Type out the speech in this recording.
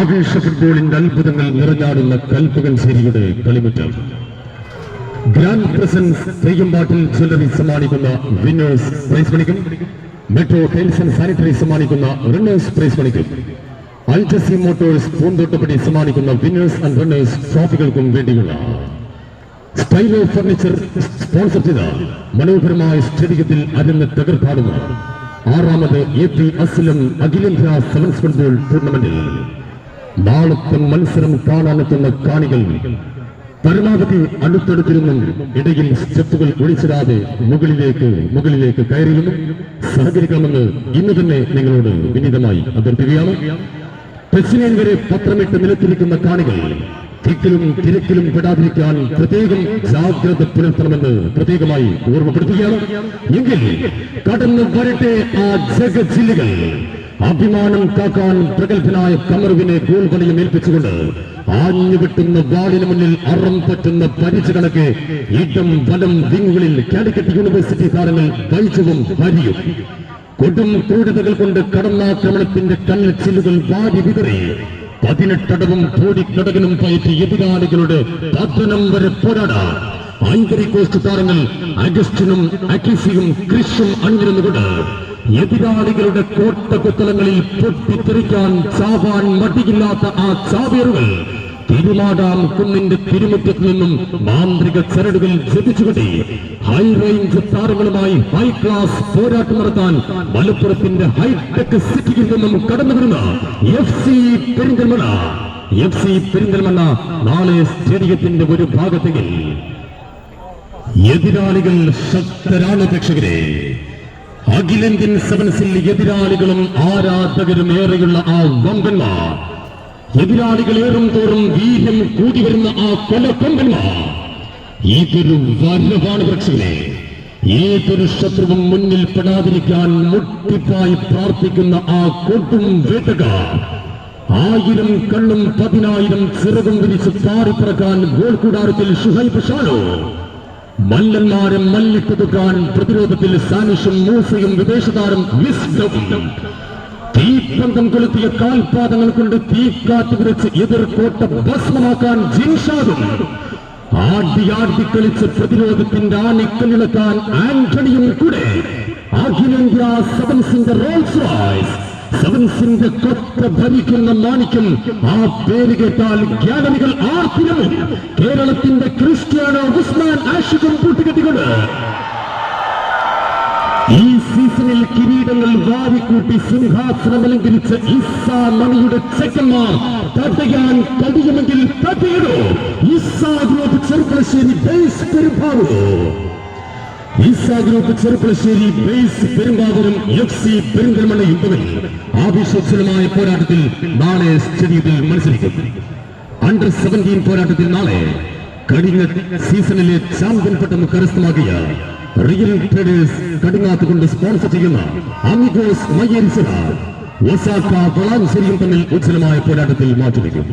ആവേശ ഫുട്ബോളിന്റെ അത്ഭുതങ്ങൾ നിറഞ്ഞാടുന്ന കൽപ്പകൻ കൽപ്പകൻശ്ശേരിയുടെ കളിമുറ്റം. ഗ്രാൻഡ് പ്രസൻസ് തെയ്യമ്പാട്ടിൽ ജ്വല്ലറി സമ്മാനിക്കുന്ന വിന്നേഴ്സ് പ്രൈസ് മണിക്കും മെട്രോ ടൈൽസ് ആൻഡ് സാനിറ്ററി സമ്മാനിക്കുന്ന റണ്ണേഴ്സ് പ്രൈസ് മണിക്കും അൽജസി മോട്ടോഴ്സ് പൂന്തോട്ടപ്പടി സമ്മാനിക്കുന്ന വിന്നേഴ്സ് ആൻഡ് റണ്ണേഴ്സ് ട്രോഫികൾക്കും വേണ്ടിയുള്ള സ്റ്റൈലോ ഫർണിച്ചർ സ്പോൺസർ ചെയ്ത മനോഹരമായ സ്റ്റേഡിയത്തിൽ അരങ്ങ് തകർപ്പാടുന്നു ആറാമത് എ പി അസ്ലം അഖിലേന്ത്യാ സെവൻസ് ഫുട്ബോൾ ടൂർണമെന്റിൽ. നാളത്തെ മത്സരം കാണാനെത്തുന്ന കാണികൾ. പരമാവധി അടുത്തടുത്തിരുന്നും ഇടയിൽ സ്റ്റെപ്പുകൾ ഒഴിച്ചിടാതെ മുകളിലേക്ക് മുകളിലേക്ക് കയറിയിരുന്നു സഹകരിക്കണമെന്ന് ഇന്ന് തന്നെ നിങ്ങളോട് വിനീതമായി അഭ്യർത്ഥിക്കുകയാണ്. പ്രസിഡന്റ് വരെ പത്രമിട്ട് നിലത്തിരിക്കുന്ന കാണികൾ. തിക്കിലും തിരക്കിലും പെടാതിരിക്കാൻ പ്രത്യേകം ജാഗ്രത പുലർത്തണമെന്ന് പ്രത്യേകമായി ഓർമ്മപ്പെടുത്തുകയാണ്. എങ്കിൽ കടന്നു വരട്ടെ ആ ജഗജില്ലുകൾ. അഭിമാനം കാക്കാൻ പ്രഗത്ഭനായ കമറുവിനെ ഗോൾ പണിയും ഏൽപ്പിച്ചുകൊണ്ട് ആഞ്ഞു കിട്ടുന്ന വാളിന് മുന്നിൽ അറം പറ്റുന്ന പരിച കണക്ക് ഇടം വലം വിങ്ങുകളിൽ കാലിക്കറ്റ് യൂണിവേഴ്സിറ്റി താരങ്ങൾ വൈജവും ഹരിയും കൊടും ക്രൂരതകൾ കൊണ്ട് കടന്നാക്രമണത്തിന്റെ കണ്ണിൽ ചില്ലുകൾ വാരി വിതറി പതിനെട്ടടവും കോടിക്കടകനും പയറ്റി എതിരാളികളുടെ പതനം വരെ പോരാടാൻ ഐവറി കോസ്റ്റ് താരങ്ങൾ അഗസ്റ്റിനും അക്കിഫിയും ക്രിഷും അണിനിരുന്നുകൊണ്ട് എതിരാളികളുടെ കോട്ട കുത്തലങ്ങളിൽ പൊട്ടിത്തെറിക്കാൻ ചാവാൻ മടിയില്ലാത്ത ആ ചാവേറുകൾ തിരുമാടാം കുന്നിന്റെ തിരുമുറ്റത്ത് നിന്നും മാന്ത്രിക ചരടുകൾ ജപിച്ചുകൊണ്ടി ഹൈ റേഞ്ച് താരങ്ങളുമായി ഹൈ ക്ലാസ് പോരാട്ടം നടത്താൻ മലപ്പുറത്തിന്റെ ഹൈടെക് സിറ്റിയിൽ നിന്നും കടന്നു വരുന്ന F C Perinthalmanna. F C Perinthalmanna നാളെ സ്റ്റേഡിയത്തിന്റെ ഒരു ഭാഗത്തെങ്കിൽ എതിരാളികൾ ശക്തരാണ് പ്രേക്ഷകരെ. അഖിലേന്ത്യൻ സെവൻസിൽ എതിരാളികളും ആരാധകരും ഏറെയുള്ള ആ വമ്പന്മാർ. എതിരാളികൾ ഏറും തോറും വീര്യം കൂടി വരുന്ന ആ കൊലക്കൊമ്പന്മാർ ഏതൊരു വരവാണ് പ്രേക്ഷകരെ. ഏതൊരു ശത്രുവും മുന്നിൽ പെടാതിരിക്കാൻ മുട്ടിപ്പായി പ്രാർത്ഥിക്കുന്ന ആ കൊട്ടും വേട്ടക്കാർ. ആയിരം കണ്ണും പതിനായിരം ചിറകും വിരിച്ച് പാറിപ്പിറക്കാൻ ഗോൾ കൂടാരത്തിൽ ഷുഹൈബ് ഷാനോ. മല്ലന്മാരെ മല്ലിട്ടുതുക്കാൻ പ്രതിരോധത്തിൽ സാനിഷും മൂസയും വിദേശ താരം വിസ്ഡവും തീപ്പന്തം കൊളുത്തിയ കാൽപാദങ്ങൾ കൊണ്ട് തീക്കാറ്റ് വിരച്ച് എതിർക്കോട്ട ഭസ്മമാക്കാൻ ജിൻഷാദും. ആടി ആടി കളിച്ച് പ്രതിരോധത്തിന്റെ ആണിക്കലിളക്കാൻ ആന്റണിയും കൂടെ. അഖിലേന്ത്യാ സെവൻസിന്റെ റോൾസ് റോയ്സ് സെവൻസിന്റെ കൊത്ത ഭരിക്കുന്ന മാണിക്യം ആ പേര് കേട്ടാൽ ഗ്യാലറികൾ ആർക്കും കേരളത്തിന്റെ ക്രിസ്ത്യാനോ ഉസ്മാൻ ആഷിഖും കൂട്ടുകെട്ടിക്കൊണ്ട്. ഈ സീസണിൽ കിരീടങ്ങൾ വാരിക്കൂട്ടി സിംഹാസനം അലങ്കരിച്ച ഇസ്സാ മണിയുടെ ചെക്കന്മാർ തടയാൻ കഴിയുമെങ്കിൽ തടയിടോ. Issa group Cherpulassery base Issa group Cherpulassery base പെരുമ്പാവൂരും F C പെരിന്തൽമണ്ണയും തമ്മിൽ ആവേശോജ്വലമായ പോരാട്ടത്തിൽ നാളെ സ്റ്റേഡിയത്തിൽ മത്സരിക്കും. അണ്ടർ സെവന്റീൻ പോരാട്ടത്തിൽ നാളെ കഴിഞ്ഞ സീസണിലെ ചാമ്പ്യൻ പട്ടം കരസ്ഥമാക്കിയ റിയൽ ട്രേഡേഴ്സ് കടുങ്ങാത്ത് കൊണ്ട് സ്പോൺസർ ചെയ്യുന്ന അമിഗോസ് മയ്യരിസല ഒസാക്ക വളാഞ്ചേരിയും തമ്മിൽ ഉജ്ജ്വലമായ പോരാട്ടത്തിൽ മാറ്റുവെക്കും.